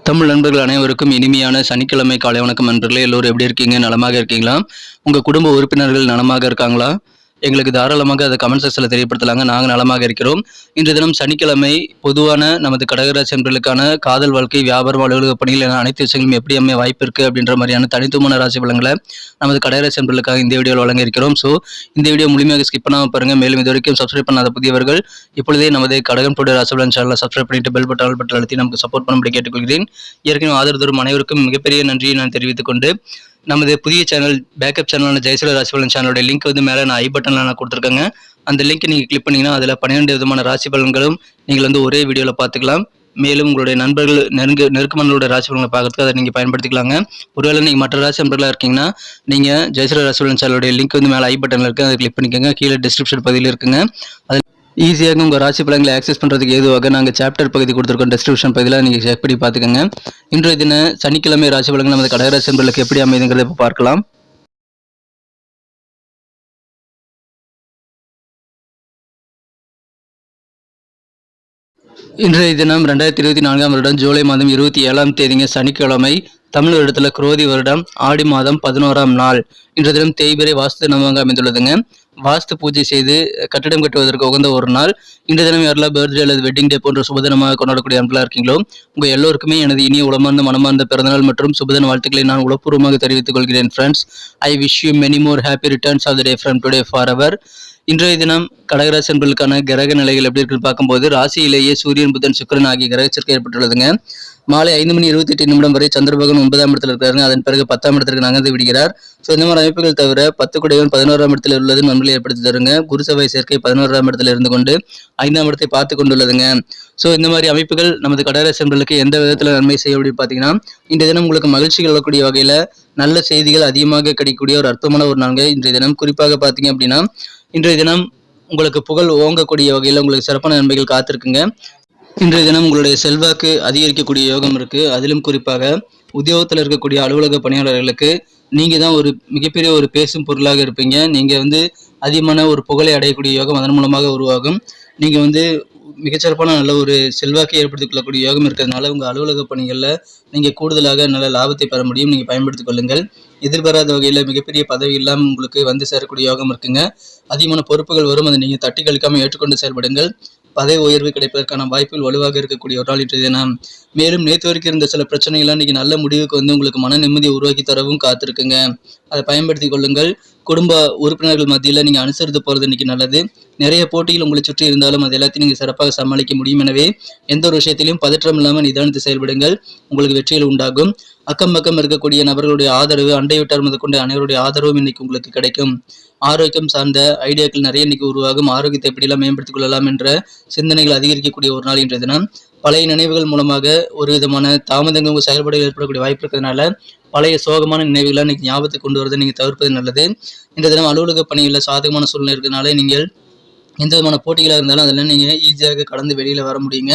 தமிழ் நண்பர்கள் அனைவருக்கும் இனிமையான சனிக்கிழமை காலை வணக்கம் நண்பர்களே. எல்லோரும் எப்படி இருக்கீங்க? நலமாக இருக்கீங்களா? உங்கள் குடும்ப உறுப்பினர்கள் நலமாக இருக்காங்களா? எங்களுக்கு தாராளமாக அதை கமெண்ட் செக்ஷனில் தெரியப்படுத்தலாங்க. நாங்கள் நலமாக இருக்கிறோம். இன்று தினம் சனிக்கிழமை பொதுவான நமது கடகராசி நண்பர்களுக்கான காதல் வாழ்க்கை வியாபாரம் அலுவலக பணிகள் என அனைத்து விஷயங்களும் எப்படி அமைய வாய்ப்பு இருக்குது அப்படின்ற மாதிரியான தனித்துவமான ராசி பலங்களை நமது கடகராசி நண்பர்களுக்காக இந்த வீடியோவில் வழங்க இருக்கிறோம். ஸோ இந்த வீடியோ முழுமையாக ஸ்கிப் பண்ணாமல் பாருங்கள் மேலும் இது வரைக்கும் சப்ஸ்கிரைப் பண்ணாத புதியவர்கள் இப்பொழுதே நமது கடகம் போட ராசி பலன் சேனலை சப்ஸ்கிரைப் பண்ணிட்டு பெல் பட்டன் பட்டன் அழுத்தி நமக்கு சப்போர்ட் பண்ணும்படி கேட்டுக்கொள்கிறேன். ஏற்கனவே ஆதரவு தரும் அனைவருக்கும் மிகப்பெரிய நன்றியை நான் தெரிவித்துக் கொண்டு நமது புதிய சேனல் பேக்கப் சேனலான ஜெயசூல ராசிபலன் சேனலோட லிங்க் வந்து மேலே நான் ஐ பட்டனில் நான் கொடுத்துருக்கேங்க. அந்த லிங்க் நீங்கள் கிளிக் பண்ணீங்கன்னா அதில் பன்னிரெண்டு விதமான ராசி பலன்களும் நீங்கள் வந்து ஒரே வீடியோவில் பார்த்துக்கலாம். மேலும் உங்களுடைய நண்பர்கள் நெருங்க நெருக்கமானோட ராசி பலன்களை பார்க்கறதுக்கு அதை நீங்கள் பயன்படுத்திக்கலாங்க. ஒருவேளை நீங்கள் மற்ற ராசி நண்பர்களாக இருக்கீங்கன்னா நீங்கள் ஜெயசூல ராசிபலன் சேனலோட லிங்க் வந்து மேலே ஐ பட்டனில் இருக்குது அதை கிளிக் பண்ணிக்கோங்க. கீழே டிஸ்கிரிப்ஷன் பதிவில் இருக்குங்க. அது ஈஸியாக உங்கள் ராசி பலன்களை ஆக்சஸ் பண்ணுறதுக்கு ஏதுவாக நாங்கள் சாப்டர் பகுதி கொடுத்துருக்கோம். டிஸ்கிரிப்ஷன் பகுதியில் நீங்கள் செக் பண்ணி பார்த்துக்கோங்க. இன்றைய தின சனிக்கிழமை ராசி பலன்கள் நமது கடகராசி நண்பர்களுக்கு எப்படி அமைதுங்கிறத இப்போ பார்க்கலாம். இன்றைய தினம் ரெண்டாயிரத்தி இருபத்தி நான்காம் வருடம் ஜூலை மாதம் இருபத்தி ஏழாம் தேதிங்க சனிக்கிழமை. தமிழ் வருடத்துல குரோதி வருடம் ஆடி மாதம் பதினோராம் நாள். இன்றைய தினம் தேய்பிரை வாஸ்து தினமாக அமைந்துள்ளதுங்க. வாஸ்து பூஜை செய்து கட்டிடம் கட்டுவதற்கு உகந்த ஒரு நாள். இன்றைய தினம் யாரெல்லாம் பர்த்டே அல்லது வெட்டிங் டே போன்ற சுபதினமாக கொண்டாடக்கூடிய நண்பர்களாக இருக்கீங்களோ உங்கள் எல்லோருக்குமே எனது இனிய உளமார்ந்த மனமார்ந்த பிறந்தநாள் மற்றும் சுபதின வாழ்த்துக்களை நான் உளப்பூர்வமாக தெரிவித்துக் கொள்கிறேன் friends I wish you many more happy returns of the day from today for அவர் இன்றைய தினம் கடகராசி கிரக நிலைகள் எப்படி இருக்குன்னு பார்க்கும்போது ராசியிலேயே சூரியன் புதன் சுக்கிரன் ஆகிய கிரக சேர்க்கை ஏற்பட்டுள்ளதுங்க. மாலை ஐந்து மணி இருபத்தி எட்டு நிமிடம் வரை சந்திரபகன் ஒன்பதாம் இடத்துல இருக்காருங்க. அதன் பிறகு பத்தாம் இடத்திற்கு நகர்ந்து விடுகிறார். ஸோ இந்த மாதிரி அமைப்புகள் தவிர பத்து குடையவன் பதினோராம் இடத்துல உள்ளது நன்மையை ஏற்படுத்தி தருங்க. குரு செவ்வாய் சேர்க்கை பதினோராம் இடத்துல இருந்து கொண்டு ஐந்தாம் இடத்தை பார்த்து கொண்டுள்ளதுங்க. ஸோ இந்த மாதிரி அமைப்புகள் நமது கடகராசி என்பதற்கு எந்த விதத்தில் நன்மை செய்ய அப்படின்னு பார்த்தீங்கன்னா இந்த தினம் உங்களுக்கு மகிழ்ச்சிகள் வரக்கூடிய வகையில் நல்ல செய்திகள் அதிகமாக கிடைக்கக்கூடிய ஒரு அற்புதமான ஒரு நான்கு இன்றைய தினம். குறிப்பாக பார்த்தீங்க அப்படின்னா இன்றைய தினம் உங்களுக்கு புகழ் ஓங்கக்கூடிய வகையில் உங்களுக்கு சிறப்பான நன்மைகள் காத்திருக்குங்க. இன்றைய தினம் உங்களுடைய செல்வாக்கு அதிகரிக்கக்கூடிய யோகம் இருக்கு. அதிலும் குறிப்பாக உத்தியோகத்தில் இருக்கக்கூடிய அலுவலக பணியாளர்களுக்கு நீங்க தான் ஒரு மிகப்பெரிய ஒரு பேசும் பொருளாக இருப்பீங்க. நீங்க வந்து அதிகமான ஒரு புகழை அடையக்கூடிய யோகம் அதன் மூலமாக உருவாகும். நீங்க வந்து மிகச்சிறப்பான நல்ல ஒரு செல்வாக்கை ஏற்படுத்திக் கொள்ளக்கூடிய யோகம் இருக்கிறதுனால உங்கள் அலுவலக பணிகளில் நீங்கள் கூடுதலாக நல்ல லாபத்தை பெற முடியும். நீங்கள் பயன்படுத்திக் கொள்ளுங்கள். எதிர்பாராத வகையில் மிகப்பெரிய பதவி இல்லாமல் உங்களுக்கு வந்து சேரக்கூடிய யோகம் இருக்குங்க. அதிகமான பொறுப்புகள் வரும். அதை நீங்கள் தட்டி கழிக்காமல் ஏற்றுக்கொண்டு செயல்படுங்கள். பதவி உயர்வு கிடைப்பதற்கான வாய்ப்புகள் வலுவாக இருக்கக்கூடிய ஒரு நாள் இன்றைய தினம். மேலும் நேற்று வரைக்கும் இருந்த சில பிரச்சனைகள்லாம் இன்றைக்கி நல்ல முடிவுக்கு வந்து உங்களுக்கு மன நிம்மதியை உருவாக்கி தரவும் காத்திருக்குங்க. அதை பயன்படுத்தி கொள்ளுங்கள். குடும்ப உறுப்பினர்கள் மத்தியில் நீங்கள் அனுசரித்து போகிறது இன்னைக்கு நல்லது. நிறைய போட்டிகள் உங்களை சுற்றி இருந்தாலும் அது எல்லாத்தையும் நீங்கள் சிறப்பாக சமாளிக்க முடியும். எனவே எந்த ஒரு விஷயத்திலையும் பதற்றம் இல்லாமல் நிதானித்து செயல்படுங்கள். உங்களுக்கு வெற்றிகள் உண்டாகும். அக்கம் பக்கம் இருக்கக்கூடிய நபர்களுடைய ஆதரவு அண்டை விட்டார் முதற்கொண்டு அனைவருடைய ஆதரவும் இன்னைக்கு உங்களுக்கு கிடைக்கும். ஆரோக்கியம் சார்ந்த ஐடியாக்கள் நிறைய இன்னைக்கு உருவாகும். ஆரோக்கியத்தை எப்படியெல்லாம் மேம்படுத்திக் கொள்ளலாம் என்ற சிந்தனைகள் அதிகரிக்கக்கூடிய ஒரு நாள் இன்றைய தினம். பழைய நினைவுகள் மூலமாக ஒரு விதமான தாமதங்கள் உங்கள் செயல்பாடுகள் ஏற்படக்கூடிய வாய்ப்பு இருக்கிறதுனால பழைய சோகமான நினைவுகளை இன்றைக்கி ஞாபகத்துக்கு கொண்டு வரதை நீங்கள் தவிர்ப்பது நல்லது. இந்த தினம் அலுவலக பணிகளில் சாதகமான சூழ்நிலை இருக்கிறதுனால நீங்கள் எந்த விதமான போட்டிகளாக இருந்தாலும் அதெல்லாம் நீங்கள் ஈஸியாக கடந்து வெளியில் வர முடியுங்க.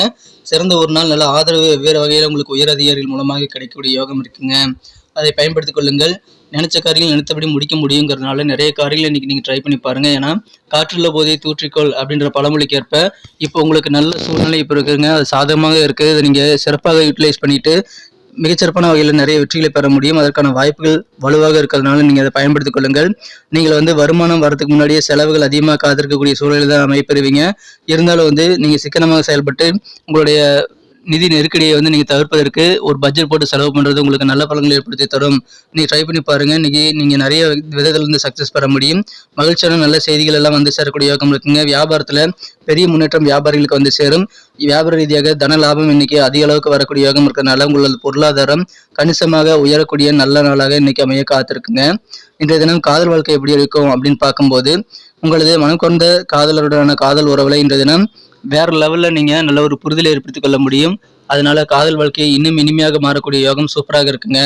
சிறந்த ஒரு நாள் நல்ல ஆதரவு வெவ்வேறு வகையில் உங்களுக்கு உயர் அதிகாரிகள் மூலமாக கிடைக்கக்கூடிய யோகம் இருக்குங்க. அதை பயன்படுத்திக் கொள்ளுங்கள். நினைச்ச காரியங்கள் நினைத்தபடி முடிக்க முடியுங்கிறதுனால நிறைய காரியங்களை இன்னைக்கு நீங்கள் ட்ரை பண்ணி பாருங்கள் ஏன்னா காற்றுள்ள போதே தூற்றிக்கொள் அப்படின்ற பழமொழிக்கு ஏற்ப இப்போ உங்களுக்கு நல்ல சூழ்நிலை இப்போ இருக்குங்க அது சாதகமாக இருக்குது. அதை நீங்கள் சிறப்பாக யூட்டிலைஸ் பண்ணிவிட்டு மிகச்சிறப்பான வகையில் நிறைய வெற்றிகளை பெற முடியும். அதற்கான வாய்ப்புகள் வலுவாக இருக்கிறதுனால நீங்கள் அதை பயன்படுத்திக் கொள்ளுங்கள். நீங்கள் வந்து வருமானம் வரதுக்கு முன்னாடியே செலவுகள் அதிகமாக காத்திருக்கக்கூடிய சூழலில் தான் அமைப்பெறுவீங்க. இருந்தாலும் வந்து நீங்கள் சிக்கனமாக செயல்பட்டு உங்களுடைய நிதி நெருக்கடியை வந்து நீங்கள் தவிர்ப்பதற்கு ஒரு பட்ஜெட் போட்டு செலவு பண்ணுறது உங்களுக்கு நல்ல பலன்களை ஏற்படுத்தி தரும். நீங்கள் ட்ரை பண்ணி பாருங்கள் இன்னைக்கு நீங்கள் நிறைய விதத்தில் இருந்து சக்ஸஸ் பெற முடியும். மகிழ்ச்சியான நல்ல செய்திகள் எல்லாம் வந்து சேரக்கூடிய யோகம் இருக்குங்க. வியாபாரத்தில் பெரிய முன்னேற்றம் வியாபாரிகளுக்கு வந்து சேரும். வியாபார ரீதியாக தன லாபம் இன்னைக்கு அதிக அளவுக்கு வரக்கூடிய யோகம் இருக்கிறதுனால உங்களது பொருளாதாரம் கணிசமாக உயரக்கூடிய நல்ல நாளாக இன்னைக்கு அமைய காத்திருக்குங்க. இன்றைய தினம் காதல் வாழ்க்கை எப்படி இருக்கும் அப்படின்னு பார்க்கும்போது உங்களது மனம் கொண்ட காதலருடனான காதல் உறவுல இன்றைய தினம் வேற லெவலில் நீங்கள் நல்ல ஒரு புரிதலை ஏற்படுத்திக் கொள்ள முடியும். அதனால காதல் வாழ்க்கையை இன்னும் இனிமையாக மாறக்கூடிய யோகம் சூப்பராக இருக்குங்க.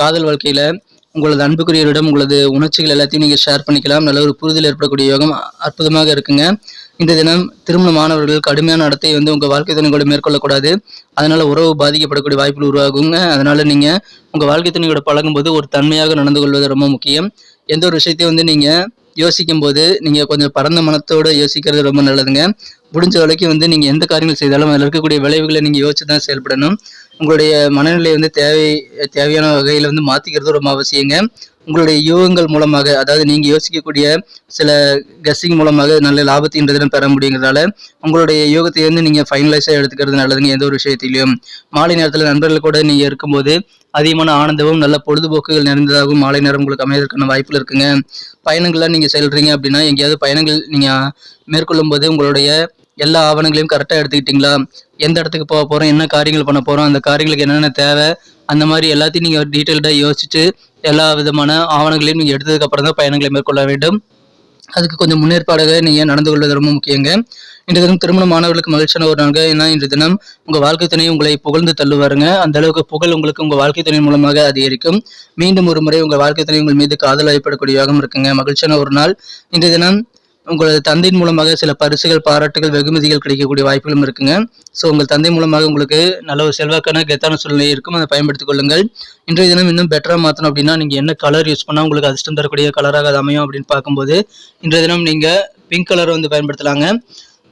காதல் வாழ்க்கையில் உங்களது அன்புக்குரியவரிடம் உங்களது உணர்ச்சிகள் எல்லாத்தையும் நீங்கள் ஷேர் பண்ணிக்கலாம். நல்ல ஒரு புரிதல் ஏற்படக்கூடிய யோகம் அற்புதமாக இருக்குங்க. இந்த தினம் திருமண மாணவர்கள் கடுமையான நடத்தை வந்து உங்கள் வாழ்க்கை துணையோட மேற்கொள்ளக்கூடாது. அதனால் உறவு பாதிக்கப்படக்கூடிய வாய்ப்புகள் உருவாகுங்க. அதனால் நீங்கள் உங்கள் வாழ்க்கை துணையோட பழகும்போது ஒரு தன்மையாக நடந்து கொள்வது ரொம்ப முக்கியம். எந்த ஒரு விஷயத்தையும் வந்து நீங்கள் யோசிக்கும் போது நீங்க கொஞ்சம் பரந்த மனத்தோட யோசிக்கிறது ரொம்ப நல்லதுங்க. முடிஞ்ச வரைக்கும் வந்து நீங்கள் எந்த காரியங்கள் செய்தாலும் அதில் இருக்கக்கூடிய விளைவுகளை நீங்கள் யோசிச்சு தான் செயல்படணும். உங்களுடைய மனநிலை வந்து தேவை தேவையான வகையில் வந்து மாற்றிக்கிறது ரொம்ப அவசியங்க. உங்களுடைய யூகங்கள் மூலமாக அதாவது நீங்கள் யோசிக்கக்கூடிய சில கெஸ்ஸிங் மூலமாக நல்ல லாபத்தின்றதிடம் பெற முடியுங்கிறதால உங்களுடைய யோகத்தை வந்து நீங்கள் ஃபைனலைஸாக எடுத்துக்கிறது நல்லதுங்க எந்த ஒரு விஷயத்திலையும். மாலை நேரத்தில் நண்பர்கள் கூட நீங்கள் இருக்கும்போது அதிகமான ஆனந்தமும் நல்ல பொழுதுபோக்குகள் நிறைந்ததாகவும் மாலை நேரம் உங்களுக்கு அமைவதற்கான வாய்ப்புகள் இருக்குங்க. பயணங்கள்லாம் நீங்கள் செல்றீங்க அப்படின்னா எங்கேயாவது பயணங்கள் நீங்கள் மேற்கொள்ளும் போது உங்களுடைய எல்லா ஆவணங்களையும் கரெக்டாக எடுத்துக்கிட்டீங்களா? எந்த இடத்துக்கு போக போகிறோம் என்ன காரியங்கள் பண்ண போகிறோம் அந்த காரியங்களுக்கு என்னென்ன தேவை? அந்த மாதிரி எல்லாத்தையும் நீங்கள் டீட்டெயில்டாக யோசிச்சு எல்லா விதமான ஆவணங்களையும் நீங்கள் எடுத்ததுக்கப்புறம் தான் பயணங்களை மேற்கொள்ள வேண்டும். அதுக்கு கொஞ்சம் முன்னேற்பாடாக நீங்கள் நடந்து கொள்வது ரொம்ப முக்கியங்க. இன்று தினம் திருமண மாணவர்களுக்கு மகிழ்ச்சியான ஒரு நாள் ஏன்னா இன்று தினம் உங்கள் வாழ்க்கை துணை உங்களை புகழ்ந்து தள்ளுவாருங்க. அந்த அளவுக்கு புகழ் உங்களுக்கு உங்கள் வாழ்க்கை துணை மூலமாக அதிகரிக்கும். மீண்டும் ஒரு முறை உங்கள் வாழ்க்கை துணை உங்கள் மீது காதல் வயப்படக்கூடிய இருக்குங்க. மகிழ்ச்சியான ஒரு நாள். இன்று தினம் உங்களது தந்தையின் மூலமாக சில பரிசுகள் பாராட்டுகள் வெகுமதிகள் கிடைக்கக்கூடிய வாய்ப்புகளும் இருக்குங்க. ஸோ உங்கள் தந்தை மூலமாக உங்களுக்கு நல்ல ஒரு செல்வாக்கான கெத்தான சூழ்நிலை இருக்கும். அதை பயன்படுத்திக் கொள்ளுங்கள். இன்றைய தினம் இன்னும் பெட்டராக மாற்றணும் அப்படின்னா நீங்கள் என்ன கலர் யூஸ் பண்ணால் உங்களுக்கு அதிர்ஷ்டம் தரக்கூடிய கலராக அது அமையும் அப்படின்னு பார்க்கும்போது இன்றைய தினம் நீங்கள் பிங்க் கலர் வந்து பயன்படுத்தலாங்க.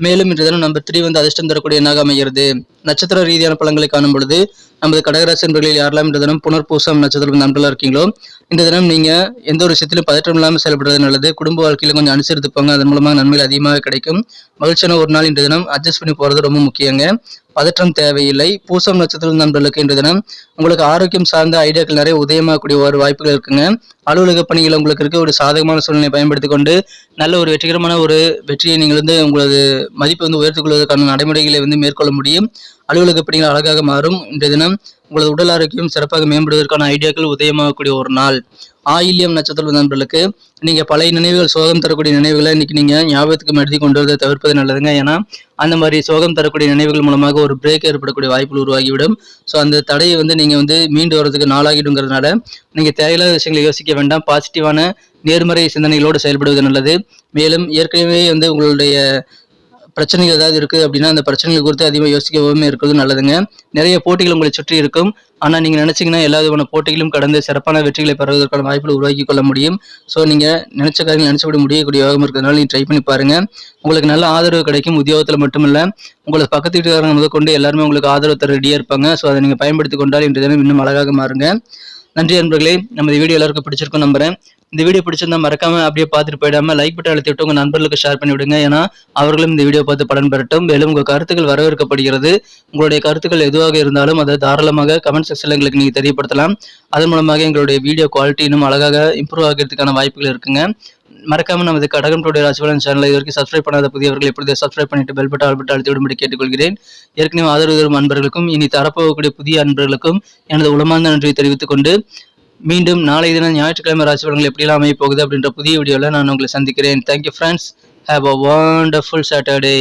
மேலும் இன்றைய தினம் நம்பர் த்ரீ வந்து அதிர்ஷ்டம் தரக்கூடிய எண்ணாக அமைகிறது. நட்சத்திர ரீதியான பழங்களை காணும் பொழுது நமது கடகராசி நண்பர்களில் யாரெல்லாம் இந்த தினம் புனர்பூசம் நட்சத்திரம் நண்பர்களாக இருக்கீங்களோ இந்த தினம் நீங்கள் எந்த ஒரு விஷயத்திலும் பதற்றம் இல்லாமல் செயல்படுறது நல்லது. குடும்ப வாழ்க்கையில் கொஞ்சம் அனுசரித்து போங்க அதன் மூலமாக நன்மைகள் அதிகமாக கிடைக்கும். மகிழ்ச்சியான ஒரு நாள் இந்த தினம் அட்ஜஸ்ட் பண்ணி போகிறது ரொம்ப முக்கியங்க. பதற்றம் தேவையில்லை. பூசம் நட்சத்திரம் நண்பர்களுக்கு இன்று தினம் உங்களுக்கு ஆரோக்கியம் சார்ந்த ஐடியாக்கள் நிறைய உதயமாகக்கூடிய ஒரு வாய்ப்புகள் இருக்குங்க. அலுவலக பணிகள் உங்களுக்கு இருக்க ஒரு சாதகமான சூழ்நிலை பயன்படுத்தி கொண்டு நல்ல ஒரு வெற்றிகரமான ஒரு வெற்றியை நீங்கள் வந்து உங்களது மதிப்பை வந்து உயர்த்துக் கொள்வதற்கான நடைமுறைகளை வந்து மேற்கொள்ள முடியும். அலுவலக பணிகள் அழகாக மாறும். இன்றைய தினம் உங்களது உடல் ஆரோக்கியம் சிறப்பாக மேம்படுவதற்கான ஐடியாக்கள் உதயமாகக்கூடிய ஒரு நாள். ஆயில்யம் நட்சத்திர நண்பர்களுக்கு நீங்க பழைய நினைவுகள் சோகம் தரக்கூடிய நினைவுகளை இன்னைக்கு நீங்க ஞாபகத்துக்கு எழுதி கொண்டு வரதை தவிர்ப்பது நல்லதுங்க. ஏன்னா அந்த மாதிரி சோகம் தரக்கூடிய நினைவுகள் மூலமாக ஒரு பிரேக் ஏற்படக்கூடிய வாய்ப்புகள் உருவாகிவிடும். ஸோ அந்த தடையை வந்து நீங்க வந்து மீண்டு வர்றதுக்கு நாளாகிடுங்கிறதுனால நீங்க தேவையில்லாத விஷயங்களை யோசிக்க வேண்டாம். பாசிட்டிவான நேர்மறை சிந்தனைகளோடு செயல்படுவது நல்லது. மேலும் ஏற்கனவே வந்து உங்களுடைய பிரச்சனைகள் ஏதாவது இருக்குது அப்படின்னா அந்த பிரச்சனைகள் குறித்து அதிகமாக யோசிக்கவுமே இருக்கிறது நல்லதுங்க. நிறைய போட்டிகள் உங்களை சுற்றி இருக்கும். ஆனால் நீங்கள் நினச்சிங்கன்னா எல்லா விதமான போட்டிகளும் கடந்து சிறப்பான வெற்றிகளை பெறுவதற்கான வாய்ப்புகளை உருவாக்கி கொள்ள முடியும். ஸோ நீங்கள் நினச்ச காரியங்கள் நினச்சபடி முடியக்கூடிய யோகம் இருக்கிறதுனால நீங்கள் ட்ரை பண்ணி பாருங்கள் உங்களுக்கு நல்ல ஆதரவு கிடைக்கும். உத்தியோகத்தில் மட்டுமில்ல உங்களை பக்கத்து வீட்டுக்காரங்க முதற்கொண்டு எல்லாருமே உங்களுக்கு ஆதரவு தர ரெடியாக இருப்பாங்க. ஸோ அதை நீங்கள் பயன்படுத்தி கொண்டால் இன்றைய தினம் இன்னும் அழகாக மாறுங்க. நன்றி நண்பர்களே நமது வீடியோ எல்லாருக்கும் பிடிச்சிருக்கும் நம்புறேன். இந்த வீடியோ பிடிச்சிருந்தா மறக்காம அப்படியே பார்த்துட்டு போயிடாம லைக் பட்டன் அழுத்தி விட்டு உங்க நண்பர்களுக்கு ஷேர் பண்ணி விடுங்க ஏன்னா அவர்களும் இந்த வீடியோ பார்த்து பலன் பெறட்டும். மேலும் உங்க கருத்துக்கள் வரவேற்கப்படுகிறது. உங்களுடைய கருத்துக்கள் எதுவாக இருந்தாலும் அதை தாராளமாக கமெண்ட் செக்ஷன்ல எங்களுக்கு நீங்க தெரியப்படுத்தலாம். அதன் மூலமாக எங்களுடைய வீடியோ குவாலிட்டி இன்னும் அழகாக இம்ப்ரூவ் ஆகிறதுக்கான வாய்ப்புகள் இருக்குங்க. மறக்காம நமது கடகம் டுடே ராசிபலன் சேனலை இது வரைக்கும் சப்ஸ்கிரைப் பண்ணாத புதியவர்கள் எப்படி சப்ஸ்கிரைப் பண்ணிட்டு பெல் பட்டன் ஆல்பட்டு அழுத்தி விடும்படி கேட்டுக்கொள்கிறேன். ஏற்கனவே ஆதரவு தரும் அன்பர்களுக்கும் இனி தரப்போகக்கூடிய புதிய அன்பர்களுக்கும் எனது உளமார்ந்த நன்றியை தெரிவித்துக் கொண்டு மீண்டும் நாளை தினம் ஞாயிற்றுக்கிழமை ராசி பலன்கள் எப்படிலாம் அமைய போகுது அப்படின்ற புதிய வீடியோவில் நான் உங்களை சந்திக்கிறேன். Thank you friends have a wonderful Saturday